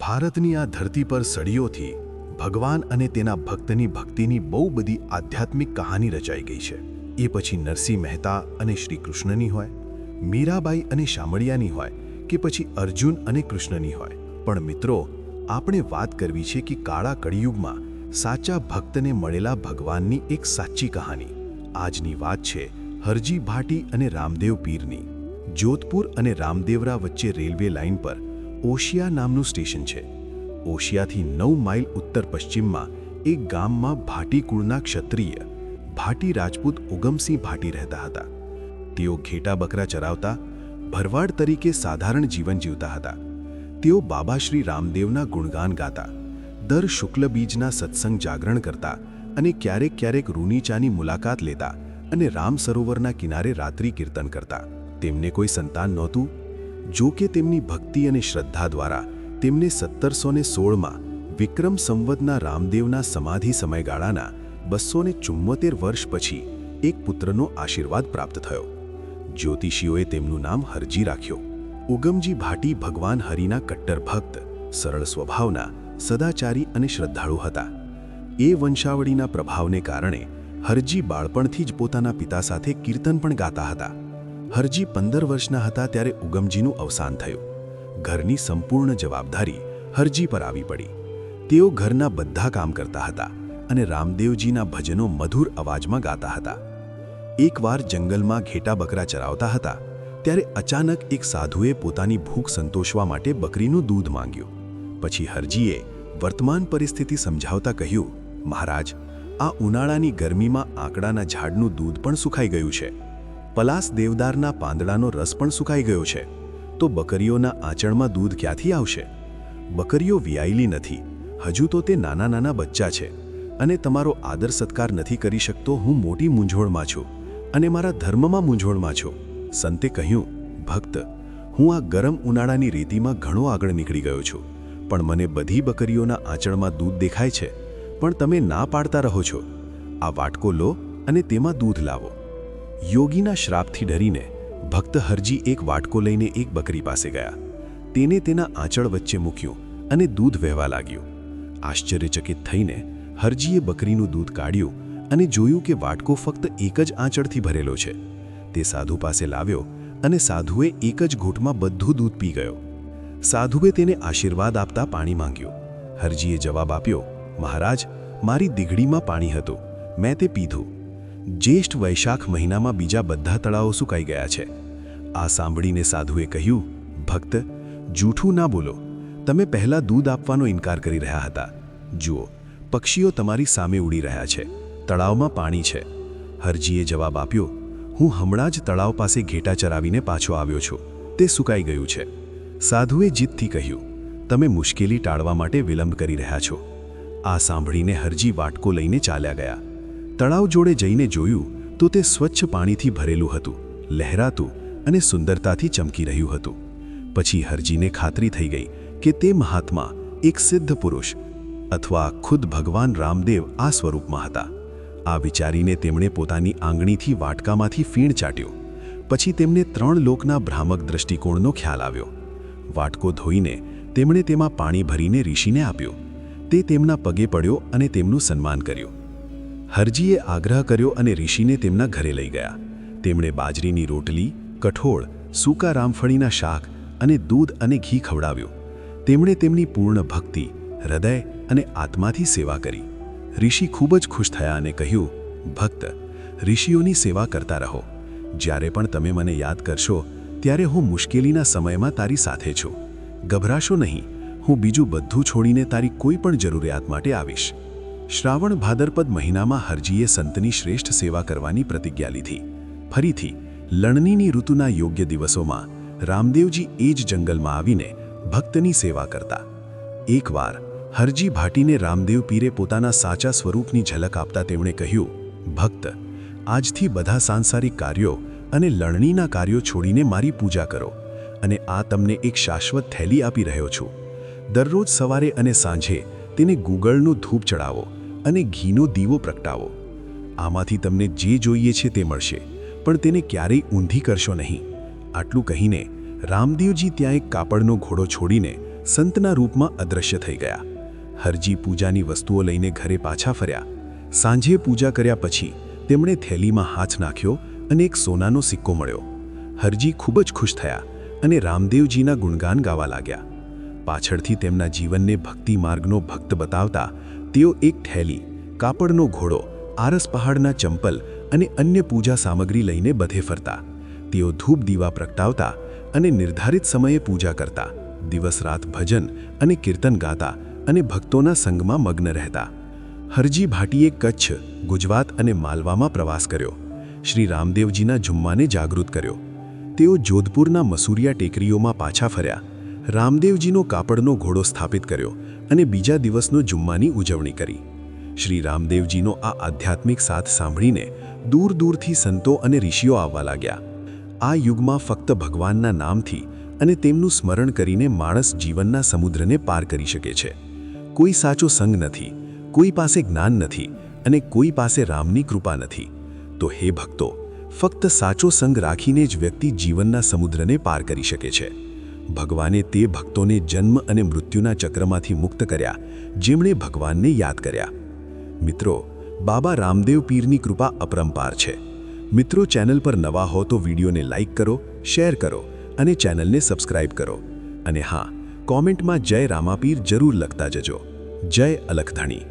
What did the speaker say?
ભારતની આ ધરતી પર સળીઓથી ભગવાન અને તેના ભક્તની ભક્તિની બહુ બધી આધ્યાત્મિક કહાની રચાઈ ગઈ છે. એ પછી નરસિંહ મહેતા અને શ્રી કૃષ્ણની હોય, મીરાબાઈ અને શામળિયાની હોય કે પછી અર્જુન અને કૃષ્ણની હોય. પણ મિત્રો, આપણે વાત કરવી છે કે કાળા કળિયુગમાં સાચા ભક્તને મળેલા ભગવાનની એક સાચી કહાની. આજની વાત છે હરજી ભાટી અને રામદેવ પીરની. જોધપુર અને રામદેવરા વચ્ચે રેલવે લાઇન પર ઓશિયા નામનું સ્ટેશન છે. ઓશિયાથી નવ માઇલ ઉત્તર પશ્ચિમમાં એક ગામમાં ભાટી કુળના ક્ષત્રિય, ભાટી રાજપૂત ઉગમસિંહ ભાટી રહેતા હતા. તેઓ ઘેટા બકરા ચરાવતા, ભરવાડ તરીકે સાધારણ જીવન જીવતા હતા. તેઓ બાબા શ્રી રામદેવના ગુણગાન ગાતા, દર શુક્લ બીજના સત્સંગ જાગરણ કરતા અને ક્યારેક ક્યારેક રૂનીચાની મુલાકાત લેતા અને રામ સરોવરના કિનારે રાત્રિ કીર્તન કરતા. તેમને કોઈ સંતાન નહોતું જો કે તેમની ભક્તિ અને શ્રદ્ધા દ્વારા તેમને સત્તરસો ને સોળમાં વિક્રમ સંવતના રામદેવના સમાધિ સમયગાળાના બસો ને ચુમ્મોતેર વર્ષ પછી એક પુત્રનો આશીર્વાદ પ્રાપ્ત થયો. જ્યોતિષીઓએ તેમનું નામ હરજી રાખ્યો. ઉગમજી ભાટી ભગવાન હરિના કટ્ટર ભક્ત, સરળ સ્વભાવના, સદાચારી અને શ્રદ્ધાળુ હતા. એ વંશાવળીના પ્રભાવને કારણે હરજી બાળપણથી જ પોતાના પિતા સાથે કીર્તન પણ ગાતા હતા. હરજી પંદર વર્ષના હતા ત્યારે ઉગમજીનું અવસાન થયું. ઘરની સંપૂર્ણ જવાબદારી હરજી પર આવી પડી. તેઓ ઘરના બધા કામ કરતા હતા અને રામદેવજીના ભજનો મધુર અવાજમાં ગાતા હતા. એકવાર જંગલમાં ઘેટા બકરા ચરાવતા હતા, ત્યારે અચાનક એક સાધુએ પોતાની ભૂખ સંતોષવા માટે બકરીનું દૂધ માંગ્યું. પછી હરજીએ વર્તમાન પરિસ્થિતિ સમજાવતા કહ્યું, મહારાજ, આ ઉનાળાની ગરમીમાં આંકડાના ઝાડનું દૂધ પણ સુકાઈ ગયું છે. પલાસ દેવદારના પાંદડાનો રસ પણ સુકાઈ ગયો છે. તો બકરીઓના આંચણમાં દૂધ ક્યાંથી આવશે? બકરીઓ વિયાયેલી નથી. હજુ તો તે નાના નાના બચ્ચા છે. અને તમારો આદર સત્કાર નથી કરી શકતો હું મોટી મૂંઝવણમાં છું. અને મારા ધર્મમાં મૂંઝવણમાં છું. સંતે કહ્યું, ભક્ત, હું આ ગરમ ઉનાળાની રીતિમાં ઘણો આગળ નીકળી ગયો છું. પણ મને બધી બકરીઓના આંચણમાં દૂધ દેખાય છે. પણ તમે ના પાડતા રહો છો. આ વાટકો લો અને તેમાં દૂધ લાવો. યોગીના શ્રાપથી ડરીને ભક્ત હરજી એક વાટકો લઈને એક બકરી પાસે ગયા. તેને તેના આંચળ વચ્ચે મૂક્યું અને દૂધ વહેવા લાગ્યું. આશ્ચર્યચકિત થઈને હરજીએ બકરીનું દૂધ કાઢ્યું અને જોયું કે વાટકો ફક્ત એક જ આંચળથી ભરેલો છે. તે સાધુ પાસે લાવ્યો અને સાધુએ એક જ ઘૂંટમાં બધું દૂધ પી ગયો. સાધુએ તેને આશીર્વાદ આપતા પાણી માંગ્યું. હરજીએ જવાબ આપ્યો, મહારાજ, મારી દીઘડીમાં પાણી હતું. મેં તે પીધું. જ્યેષ્ઠ વૈશાખ મહિનામાં બીજા બધા તળાવો સુકાઈ ગયા છે. આ સાંભળીને સાધુએ કહ્યું, ભક્ત, જૂઠું ના બોલો. તમે પહેલાં દૂધ આપવાનો ઇનકાર કરી રહ્યા હતા. જુઓ, પક્ષીઓ તમારી સામે ઉડી રહ્યા છે. તળાવમાં પાણી છે. હરજીએ જવાબ આપ્યો, હું હમણાં જ તળાવ પાસે ઘેટા ચરાવીને પાછો આવ્યો છું. તે સુકાઈ ગયું છે. સાધુએ જીદથી કહ્યું, તમે મુશ્કેલી ટાળવા માટે વિલંબ કરી રહ્યા છો. આ સાંભળીને હરજી વાટકો લઈને ચાલ્યા ગયા. તળાવ જોડે જઈને જોયું તો તે સ્વચ્છ પાણીથી ભરેલું હતું, લહેરાતું અને સુંદરતાથી ચમકી રહ્યું હતું. પછી હરજીને ખાતરી થઈ ગઈ કે તે મહાત્મા એક સિદ્ધ પુરુષ અથવા ખુદ ભગવાન રામદેવ આ સ્વરૂપમાં હતા. આ વિચારીને તેમણે પોતાની આંગણીથી વાટકામાંથી ફીણ ચાટ્યો. પછી તેમને ત્રણ લોકના ભ્રામક દ્રષ્ટિકોણનો ખ્યાલ આવ્યો. વાટકો ધોઈને તેમણે તેમાં પાણી ભરીને ઋષિને આપ્યો. તે તેમના પગે પડ્યો અને તેમનું સન્માન કર્યું. હરજીએ આગ્રહ કર્યો અને ઋષિને તેમના ઘરે લઈ ગયા. તેમણે બાજરીની રોટલી, કઠોળ, સૂકા રામફળીના શાક અને દૂધ અને ઘી ખવડાવ્યું. તેમણે તેમની પૂર્ણ ભક્તિ, હૃદય અને આત્માથી સેવા કરી. ઋષિ ખૂબ જ ખુશ થયા અને કહ્યું, ભક્ત, ઋષિઓની સેવા કરતા રહો. જ્યારે પણ તમે મને યાદ કરશો, ત્યારે હું મુશ્કેલીના સમયમાં તારી સાથે છું. ગભરાશો નહીં. હું બીજું બધું છોડીને તારી કોઈ પણ જરૂરિયાત માટે આવીશ. શ્રાવણ ભાદરપદ મહિનામાં હરજીએ સંતની શ્રેષ્ઠ સેવા કરવાની પ્રતિજ્ઞા લીધી. ફરીથી લણણીની ઋતુના યોગ્ય દિવસોમાં રામદેવજી એ જ જંગલમાં આવીને ભક્તની સેવા કરતા. એકવાર હરજી ભાટીને રામદેવ પીરે પોતાના સાચા સ્વરૂપની ઝલક આપતા તેમણે કહ્યું, ભક્ત, આજથી બધા સાંસારિક કાર્યો અને લણણીના કાર્યો છોડીને મારી પૂજા કરો અને આ તમને એક શાશ્વત થેલી આપી રહ્યો છું. દરરોજ સવારે અને સાંજે તેને ગૂગળનું ધૂપ ચડાવો અને ઘીનો દીવો પ્રગટાવો. આમાંથી તમને જે જોઈએ છે તે મળશે, પણ તેને ક્યારેય ઊંધી કરશો નહીં. આટલું કહીને રામદેવજી ત્યાં એક કાપડનો ઘોડો છોડીને સંતના રૂપમાં અદૃશ્ય થઈ ગયા. હરજી પૂજાની વસ્તુઓ લઈને ઘરે પાછા ફર્યા. સાંજે પૂજા કર્યા પછી તેમણે થેલીમાં હાથ નાખ્યો અને એક સોનાનો સિક્કો મળ્યો. હરજી ખૂબ જ ખુશ થયા અને રામદેવજીના ગુણગાન ગાવા લાગ્યા. પાછળથી તેમના જીવનને ભક્તિ માર્ગનો ભક્ત બતાવતા તેઓ એક થેલી, કાપડનો ઘોડો, આરસ પહાડના ચંપલ અને અન્ય પૂજા સામગ્રી લઈને બધે ફરતા. તેઓ ધૂપ દીવા પ્રગટાવતા અને નિર્ધારિત સમયે પૂજા કરતા. દિવસ રાત ભજન અને કીર્તન ગાતા અને ભક્તોના સંગમાં મગ્ન રહેતા. હરજી ભાટીએ કચ્છ, ગુજરાત અને માલવામાં પ્રવાસ કર્યો. શ્રી રામદેવજીના જુમ્માને જાગૃત કર્યો. તેઓ જોધપુરના મસૂરિયા ટેકરીઓમાં પાછા ફર્યા. રામદેવજીનો કાપડનો ઘોડો સ્થાપિત કર્યો અને બીજા દિવસનો જુમ્માની ઉજવણી કરી. શ્રી રામદેવજીનો આ આધ્યાત્મિક સાથ સાંભળીને દૂર દૂરથી સંતો અને ઋષિઓ આવવા લાગ્યા. આ યુગમાં ફક્ત ભગવાનના નામથી અને તેમનું સ્મરણ કરીને માણસ જીવનના સમુદ્રને પાર કરી શકે છે. કોઈ સાચો સંગ નથી, કોઈ પાસે જ્ઞાન નથી અને કોઈ પાસે રામની કૃપા નથી. તો હે ભક્તો, ફક્ત સાચો સંગ રાખીને જ વ્યક્તિ જીવનના સમુદ્રને પાર કરી શકે છે. ભગવાને તે ભક્તોને જન્મ અને મૃત્યુના ચક્રમાંથી મુક્ત કર્યા, જેમણે ભગવાનને યાદ કર્યા. મિત્રો, બાબા રામદેવ પીરની કૃપા અપરંપાર છે. મિત્રો, ચેનલ પર નવા હો તો વિડીયોને લાઇક કરો, શેર કરો અને ચેનલને સબસ્ક્રાઇબ કરો. અને હા, કોમેન્ટમાં જય રામાપીર જરૂર લખતા જજો. જય અલખધણી.